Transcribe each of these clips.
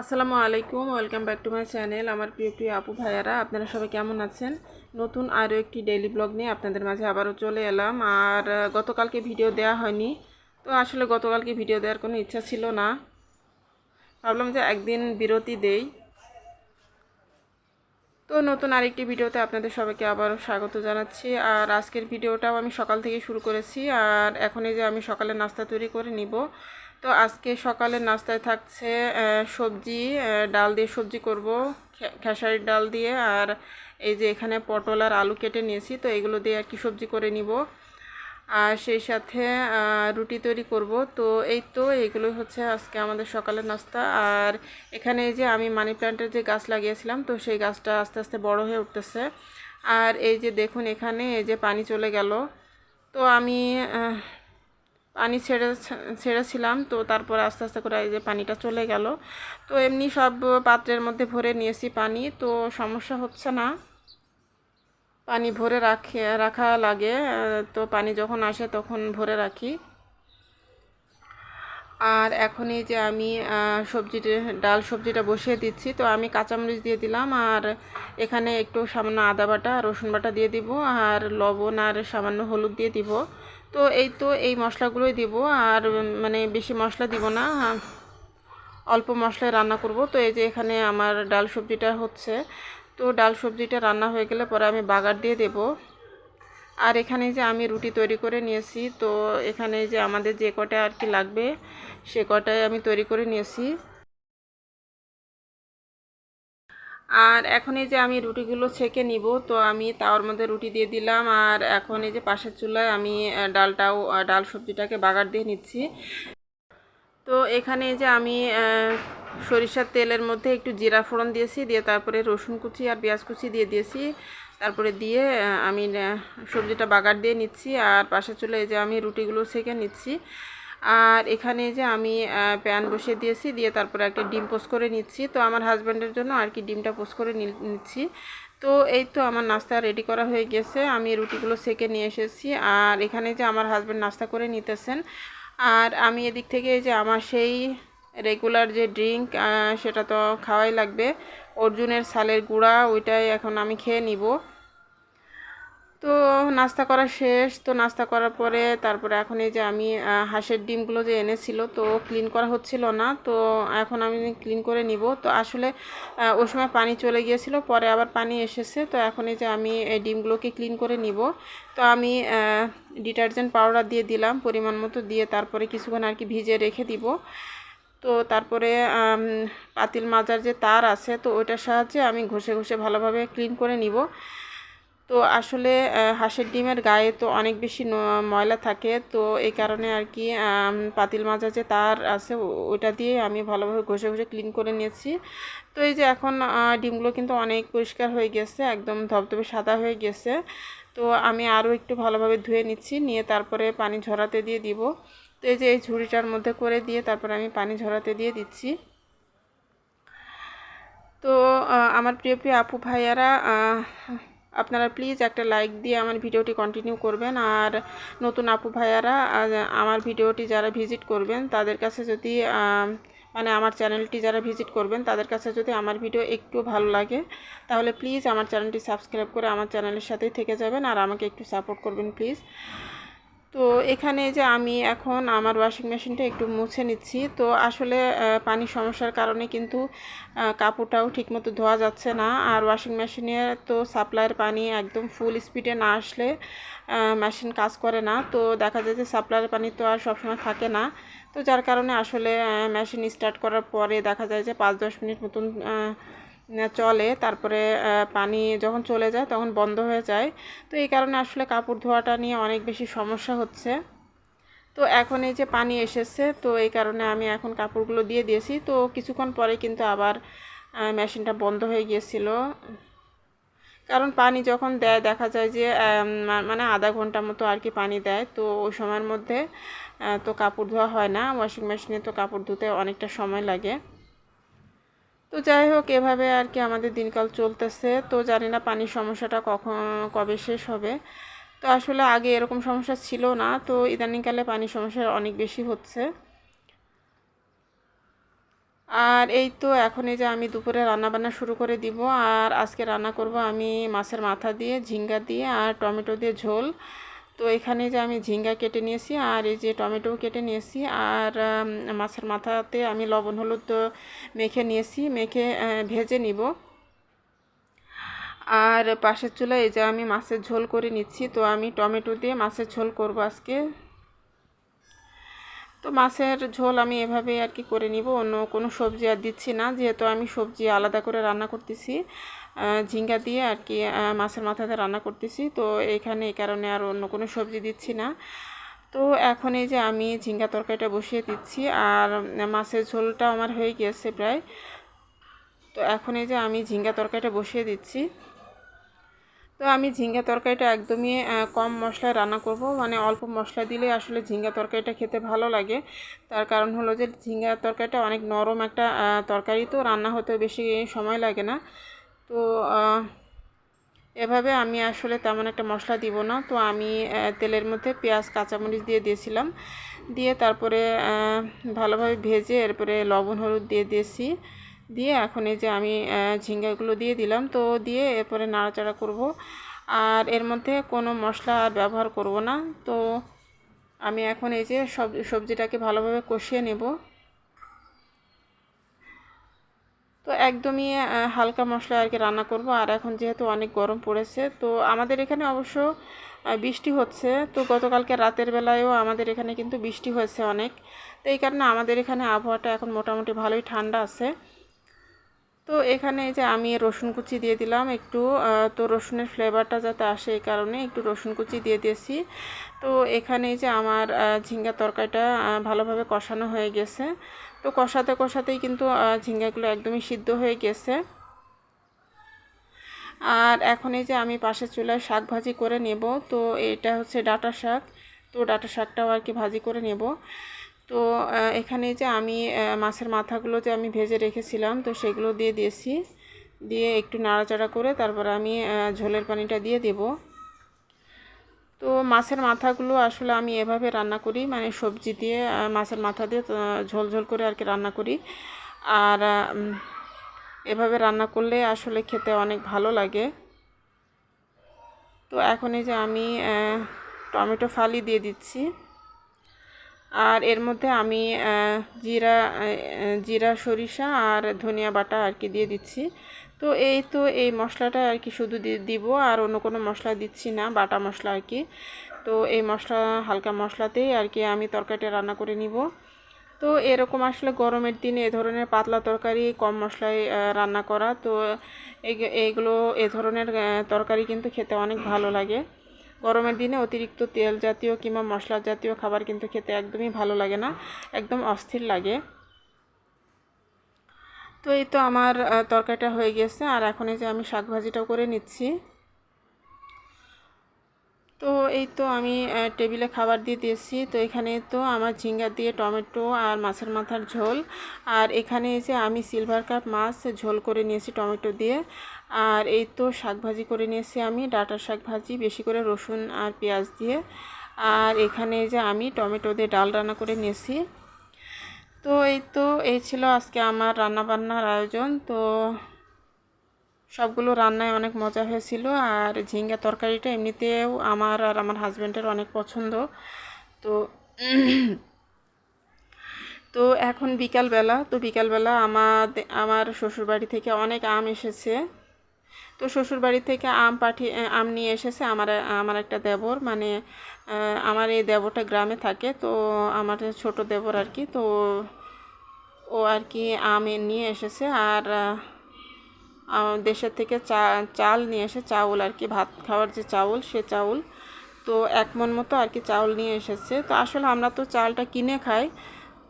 আসসালামু আলাইকুম, welcome back to my channel আমার প্রিয় প্রিয় আপু ভাইয়ারা। আপনারা সবাই কেমন আছেন? নতুন আরও একটি ডেইলি ব্লগ নিয়ে আপনাদের মাঝে আবারও চলে এলাম। আর গতকালকে ভিডিও দেওয়া হয়নি। তো আসলে গতকালকে ভিডিও দেওয়ার কোনো ইচ্ছা ছিল না। ভাবলাম যে একদিন বিরতি দেই। তো নতুন আরেকটি ভিডিওতে আপনাদের সবাইকে আবারও স্বাগত জানাচ্ছি। আর আজকের ভিডিওটাও আমি সকাল থেকে শুরু করেছি। আর এখন এই যে আমি সকালে নাস্তা তৈরি করে নিব তো আজকে সকালের নাস্তায় থাকছে সবজি ডাল দিয়ে সবজি করব খেসারির ডাল দিয়ে আর এই যে এখানে পটল আর আলু কেটে নিয়েছি, তো এগুলো দিয়ে আর কি সবজি করে নিব। আর সেই সাথে রুটি তৈরি করব, তো এই তো এগুলো হচ্ছে আজকে আমাদের সকালের নাস্তা। আর এখানে এই যে আমি মানি প্ল্যান্টের যে গাছ লাগিয়েছিলাম, তো সেই গাছটা আস্তে আস্তে বড় হয়ে উঠতেছে। আর এই যে দেখুন এখানে এই যে পানি চলে গেল, তো আমি পানি ছেড়ে ছেড়েছিলাম তো তারপরে আস্তে আস্তে করে এই যে পানিটা চলে গেল। তো এমনি সব পাত্রের মধ্যে ভরে নিয়েছি পানি তো সমস্যা হচ্ছে না। পানি ভরে রাখে রাখা লাগে তো পানি যখন আসে তখন ভরে রাখি। আর এখন এই যে আমি আহ, সবজিটা ডাল সবজিটা বসিয়ে দিচ্ছি তো আমি কাঁচামরিচ দিয়ে দিলাম আর এখানে একটু সামান্য আদা বাটা রসুন বাটা দিয়ে দিব আর লবণ আর সামান্য হলুদ দিয়ে দিব। তো এই তো এই মশলাগুলোই দিব। আর মানে বেশি মশলা দিব না অল্প মশলায় রান্না করব। তো এই যে এখানে আমার ডাল সবজিটা হচ্ছে। তো ডাল সবজিটা রান্না হয়ে গেলে পরে আমি বাগার দিয়ে দেব। আর এখানে যে আমি রুটি তৈরি করে নিয়েছি, তো এখানে যে আমাদের যে কটা আর কি লাগবে, সে কটাই আমি তৈরি করে নিয়েছি। আর এখন এই যে আমি রুটিগুলো ছেঁকে নিব, তো আমি তাওয়ার মধ্যে রুটি দিয়ে দিলাম। আর এখন এই যে পাশের চুলায় আমি ডালটাও ডাল সবজিটাকে বাগার দিয়ে নিচ্ছি। তো এখানে যে আমি সরিষার তেলের মধ্যে একটু জিরা ফোড়ন দিয়েছি, দিয়ে তারপরে রসুন কুচি আর পেঁয়াজ কুচি দিয়ে দিয়েছি। তারপরে দিয়ে আমি সবজিটা বাগার দিয়ে নিচ্ছি। আর পাশে চলে যে আমি রুটিগুলো সেঁকে নিচ্ছি। আর এখানে যে আমি প্যান বসিয়ে দিয়েছি, দিয়ে তারপরে একটা ডিম পোস্ট করে নিচ্ছি। তো আমার হাজব্যান্ডের জন্য আর কি ডিমটা পোস্ট করে নিচ্ছি। তো এই তো আমার নাস্তা রেডি করা হয়ে গেছে। আমি রুটিগুলো সেঁকে নিয়ে এসেছি। আর এখানে যে আমার হাজব্যান্ড নাস্তা করে নিতেছেন, আর আমি এদিক থেকে যে আমার সেই রেগুলার যে ড্রিঙ্ক সেটা তো খাওয়াই লাগবে। অর্জুনের সালের গুঁড়া, ওইটাই এখন আমি খেয়ে নিব। তো নাস্তা করা শেষ। তো নাস্তা করার পরে তারপরে এখন এই যে আমি হাঁসের ডিমগুলো যে এনেছিল, তো ক্লিন করা হচ্ছিল না। তো এখন আমি ক্লিন করে নিব। তো আসলে ওই সময় পানি চলে গিয়েছিল, পরে আবার পানি এসেছে। তো এখন এই যে আমি এই ডিমগুলোকে ক্লিন করে নিব। তো আমি ডিটারজেন্ট পাউডার দিয়ে দিলাম, পরিমাণ মতো দিয়ে তারপরে কিছুক্ষণ আর কি ভিজে রেখে দিব। তো তারপরে পাতিল মাজার যে তার আছে, তো ওইটার সাহায্যে আমি ঘষে ঘষে ভালোভাবে ক্লিন করে নিব। তো আসলে হাঁসের ডিমের গায়ে তো অনেক বেশি ময়লা থাকে। তো এই কারণে আর কি পাতিল মাজা যে তার আছে, ও- ওইটা দিয়ে আমি ভালোভাবে ঘষে ঘষে ক্লিন করে নিয়েছি। তো এই যে এখন ডিমগুলো কিন্তু অনেক পরিষ্কার হয়ে গেছে, একদম ধবধবে সাদা হয়ে গেছে। তো আমি আরও একটু ভালোভাবে ধুয়ে নিচ্ছি, নিয়ে তারপরে পানি ঝরাতে দিয়ে দিব। তো এই যে এই ঝুড়িটার মধ্যে করে দিয়ে তারপরে আমি পানি ঝরাতে দিয়ে দিচ্ছি। তো আমার প্রিয় প্রিয় আপু ভাইয়ারা আপনারা প্লিজ একটা লাইক দিয়ে আমার ভিডিওটি কন্টিনিউ করবেন। আর নতুন আপু ভাইয়ারা আমার ভিডিওটি যারা ভিজিট করবেন, তাদের কাছে যদি মানে আমার চ্যানেলটি যারা ভিজিট করবেন, তাদের কাছে যদি আমার ভিডিও একটু ভালো লাগে, তাহলে প্লিজ আমার চ্যানেলটি সাবস্ক্রাইব করে আমার চ্যানেলের সাথেই থেকে যাবেন। আর আমাকে একটু সাপোর্ট করবেন প্লিজ তো এখানে যে আমি এখন আমার ওয়াশিং মেশিনটা একটু মুছে নিচ্ছি, তো আসলে পানির সমস্যার কারণে কিন্তু কাপড়টাও ঠিকমতো ধোয়া যাচ্ছে না। আর ওয়াশিং মেশিনে তো সাপ্লাইয়ের পানি একদম ফুল স্পিডে না আসলে মেশিন কাজ করে না। তো দেখা যায় যে সাপ্লাইয়ের পানি তো আর সবসময় থাকে না। তো যার কারণে আসলে মেশিন স্টার্ট করার পরে দেখা যায় যে পাঁচ দশ মিনিট মতন চলে, তারপরে পানি যখন চলে যায় তখন বন্ধ হয়ে যায়। তো এই কারণে আসলে কাপড় ধোয়াটা নিয়ে অনেক বেশি সমস্যা হচ্ছে। তো এখন এই যে পানি এসেছে, তো এই কারণে আমি এখন কাপড়গুলো দিয়ে দিয়েছি। তো কিছুক্ষণ পরে কিন্তু আবার মেশিনটা বন্ধ হয়ে গিয়েছিল। কারণ পানি যখন দেয়, দেখা যায় যে মানে আধা ঘণ্টা মতো আর কি পানি দেয়। তো ওই সময়ের মধ্যে তো কাপড় ধোয়া হয় না। ওয়াশিং মেশিনে তো কাপড় ধুতে অনেকটা সময় লাগে। তো যাই হোক এভাবে আর কি আমাদের দিনকাল চলতেছে। তো জানি না পানির সমস্যাটা কখন, কবে শেষ হবে। তো আসলে আগে এরকম সমস্যা ছিল না। তো ইদানিংকালে পানির সমস্যা অনেক বেশি হচ্ছে। আর এই তো এখন এই যে আমি দুপুরে রান্না বান্না শুরু করে দিব। আর আজকে রান্না করব আমি মাছের মাথা দিয়ে, ঝিঙ্গা দিয়ে আর টমেটো দিয়ে ঝোল। তো এখানে যে আমি ঝিঙ্গা কেটে নিয়েছি আর এই যে টমেটো কেটে নিয়েছি আর মাছের মাথাতে আমি লবণ, হলুদ তো মেখে নিয়েছি, মেখে ভেজে নিব। আর পাশের চুলায় এই যে আমি মাছের ঝোল করে নিচ্ছি, তো আমি টমেটো দিয়ে মাছের ঝোল করব আজকে। তো মাছের ঝোল আমি এভাবে আর কি করে নিব, অন্য কোনো সবজি আর দিচ্ছি না, যেহেতু আমি সবজি আলাদা করে রান্না করতেছি। ঝিঙ্গা দিয়ে আর কি মাছের মাথাতে রান্না করতেছি। তো এখানে এই কারণে আর অন্য কোনো সবজি দিচ্ছি না। তো এখন এই যে আমি ঝিঙ্গা তরকারিটা বসিয়ে দিচ্ছি আর মাছের ঝোলটা আমার হয়ে গিয়েছে প্রায়। তো এখন এই যে আমি ঝিঙ্গা তরকারিটা বসিয়ে দিচ্ছি। তো আমি ঝিঙ্গা তরকারিটা একদমই কম মশলায় রান্না করব। মানে অল্প মশলা দিলে আসলে ঝিঙ্গা তরকারিটা খেতে ভালো লাগে। তার কারণ হলো যে ঝিঙ্গা তরকারিটা অনেক নরম একটা তরকারি। তো রান্না হতে বেশি সময় লাগে না। তো এভাবে আমি আসলে তেমন একটা মশলা দিব না। তো আমি তেলের মধ্যে পেঁয়াজ, কাঁচামরিচ দিয়ে দিয়েছিলাম। দিয়ে তারপরে ভালোভাবে ভেজে এরপরে লবণ, হলুদ দিয়ে দিয়েছি। দিয়ে এখন এই যে আমি ঝিঙ্গাগুলো দিয়ে দিলাম। তো দিয়ে এরপরে নাড়াচাড়া করব। আর এর মধ্যে কোনো মশলা আর ব্যবহার করব না। তো আমি এখন এই যে সব, সবজিটাকে ভালোভাবে কষিয়ে নেব। তো একদমই হালকা মশলা আর কি রান্না করব। আর এখন যেহেতু অনেক গরম পড়েছে, তো আমাদের এখানে অবশ্য বৃষ্টি হচ্ছে। তো গতকালকে রাতের বেলায়ও আমাদের এখানে কিন্তু বৃষ্টি হয়েছে অনেক। তো এই কারণে আমাদের এখানে আবহাওয়াটা এখন মোটামুটি ভালোই ঠান্ডা আছে। তো এখানে যে আমি রসুন কুচি দিয়ে দিলাম একটু তো রসুনের ফ্লেভারটা যাতে আসে এই কারণে একটু রসুন কুচি দিয়ে দিয়েছি। তো এখানে যে আমার ঝিঙ্গা তরকারিটা ভালোভাবে কষানো হয়ে গেছে। তো কষাতে কষাতেই কিন্তু ঝিঙ্গাগুলো একদমই সিদ্ধ হয়ে গেছে। আর এখন এই যে আমি পাশের চুলায় শাক ভাজি করে নেব, তো এটা হচ্ছে ডাঁটা শাক। তো ডাটা শাকটাও আর কি ভাজি করে নেব। তো এখানে যে আমি মাছের মাথাগুলো যে আমি ভেজে রেখেছিলাম, তো সেগুলো দিয়ে দিয়েছি। দিয়ে একটু নাড়াচাড়া করে তারপর আমি ঝোলের পানিটা দিয়ে দেব। তো মাছের মাথাগুলো আসলে আমি এভাবে রান্না করি মানে সবজি দিয়ে মাছের মাথা দিয়ে ঝোল ঝোল করে আর কি রান্না করি। আর এভাবে রান্না করলে আসলে খেতে অনেক ভালো লাগে। তো এখন এই যে আমি টমেটো ফালি দিয়ে দিচ্ছি। আর এর মধ্যে আমি জিরা জিরা সরিষা আর ধনিয়া বাটা আর কি দিয়ে দিচ্ছি। তো এই তো এই মশলাটা আর কি শুধু দিব, আর অন্য কোনো মশলা দিচ্ছি না, বাটা মশলা আর কি। তো এই মশলা, হালকা মশলাতেই আর কি আমি তরকারিটা রান্না করে নিব। তো এরকম আসলে গরমের দিনে এ ধরনের পাতলা তরকারি, কম মশলায় রান্না করা, তো এই- এইগুলো এ ধরনের তরকারি কিন্তু খেতে অনেক ভালো লাগে। গরমের দিনে অতিরিক্ত তেল জাতীয় কিংবা মশলা জাতীয় খাবার কিন্তু খেতে একদমই ভালো লাগে না, একদম অস্থির লাগে। তো এই তো আমার তরকারিটা হয়ে গেছে। আর এখন এই যে আমি শাক ভাজিটাও করে নিচ্ছি। তো এই তো আমি টেবিলে খাবার দিয়ে দিয়েছি। তো এখানে তো আমার ঝিঙ্গা দিয়ে টমেটো আর মাছের মাথার ঝোল। আর এখানে যে আমি সিলভার কাপ মাছ ঝোল করে নিয়েছি টমেটো দিয়ে। আর এই তো শাক ভাজি করে নিয়েছি আমি ডাঁটা শাক ভাজি, বেশি করে রসুন আর পেঁয়াজ দিয়ে। আর এখানে যে আমি টমেটো দিয়ে ডাল রান্না করে নিয়েছি। তো এই তো, এই ছিল আজকে আমার রান্না বান্নার আয়োজন। তো সবগুলো রান্নায় অনেক মজা হয়েছিল আর ঝিঙ্গা তরকারিটা এমনিতেও আমার আর আমার হাজব্যান্ডের অনেক পছন্দ। তো তো এখন বিকালবেলা, তো বিকালবেলা আমার আমার শ্বশুরবাড়ি থেকে অনেক আম এসেছে। তো শ্বশুরবাড়ি থেকে আম পাঠিয়ে, আম নিয়ে এসেছে আমার আমার একটা দেবর। মানে আমার এই দেবরটা গ্রামে থাকে, তো আমার ছোট দেবর আর কি, তো ও আর কি আম নিয়ে এসেছে আর দেশের থেকে চা, চাল নিয়ে এসে, চাউল আর কি, ভাত খাওয়ার যে চাউল, সে চাউল। তো এক মন মতো আর কি চাউল নিয়ে এসেছে। তো আসলে আমরা তো চালটা কিনে খাই,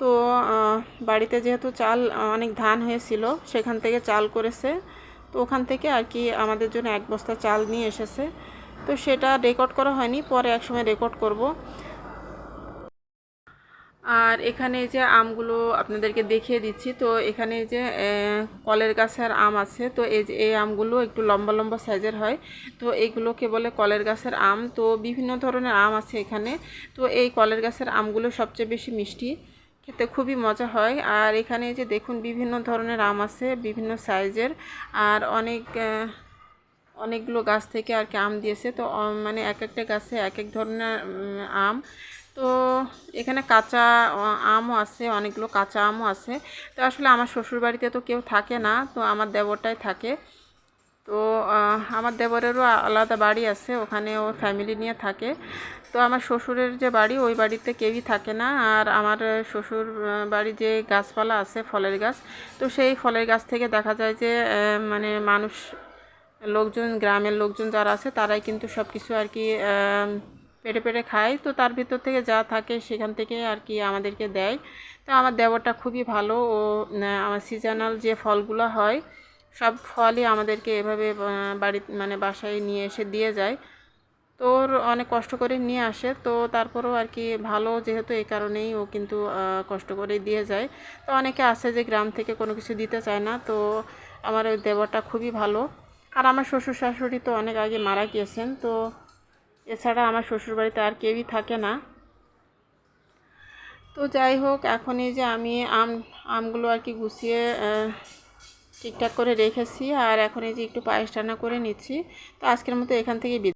তো বাড়িতে যেহেতু চাল অনেক ধান হয়েছিল, সেখান থেকে চাল করেছে। তো ওখান থেকে আর কি আমাদের জন্য এক বস্তা চাল নিয়ে এসেছে। তো সেটা রেকর্ড করা হয়নি, পরে এক সময় রেকর্ড করব। আর এখানে যে আমগুলো আপনাদেরকে দেখিয়ে দিচ্ছি, তো এখানে যে কলের গাছের আম আছে, তো এই যে, এই আমগুলো একটু লম্বা লম্বা সাইজের হয়, তো এইগুলোকে বলে কলের গাছের আম। তো বিভিন্ন ধরনের আম আছে এখানে, তো এই কলের গাছের আমগুলো সবচেয়ে বেশি মিষ্টি, খেতে খুবই মজা হয়। আর এখানে যে দেখুন, বিভিন্ন ধরনের আম আছে, বিভিন্ন সাইজের, আর অনেক অনেকগুলো গাছ থেকে আর কি আম দিয়েছে। তো মানে এক একটা গাছে এক এক ধরনের আম। তো, এখানে কাঁচা আমও আছে, অনেকগুলো কাঁচা আমও আছে। তো, আসলে আমার শ্বশুর বাড়িতে তো কেউ থাকে না, তো আমার দেবরটাই থাকে। তো আমার দেবরেরও আলাদা বাড়ি আছে, ওখানে ও ফ্যামিলি নিয়ে থাকে। তো, আমার শ্বশুরের যে বাড়ি, ওই বাড়িতে কেউই থাকে না। আর আমার শ্বশুর বাড়ি যে গাছপালা আছে, ফলের গাছ, তো সেই ফলের গাছ থেকে দেখা যায় যে মানে মানুষ লোকজন, গ্রামের লোকজন যারা আছে, তারাই কিন্তু সব কিছু আর কি পেটে পেড়ে খায়। তো তার ভিতর থেকে যা থাকে সেখান থেকে আর কি আমাদেরকে দেয়। তো আমার দেবরটা খুবই ভালো ও আমার সিজনাল যে ফলগুলো হয়, সব ফলই আমাদেরকে এভাবে বাড়ি মানে বাসায় নিয়ে এসে দিয়ে যায়। তো ওর অনেক কষ্ট করে নিয়ে আসে, তো তারপরেও আর কি ভালো যেহেতু এই কারণেই ও কিন্তু কষ্ট করে দিয়ে যায়। তো অনেকে আছে যে গ্রাম থেকে কোনো কিছু দিতে চায় না, তো আমার ওই দেবরটা খুবই ভালো। আর আমার শ্বশুর শাশুড়ি তো অনেক আগে মারা গিয়েছেন, তো এছাড়া আমার শ্বশুরবাড়িতে আর কেউই থাকে না। তো যাই হোক, এখন এই যে আমি আম, আমগুলো আর কি গুছিয়ে ঠিকঠাক করে রেখেছি, আর এখন এই যে একটু পায়েস রান্না করে নিচ্ছি, তো আজকের মতো এখান থেকে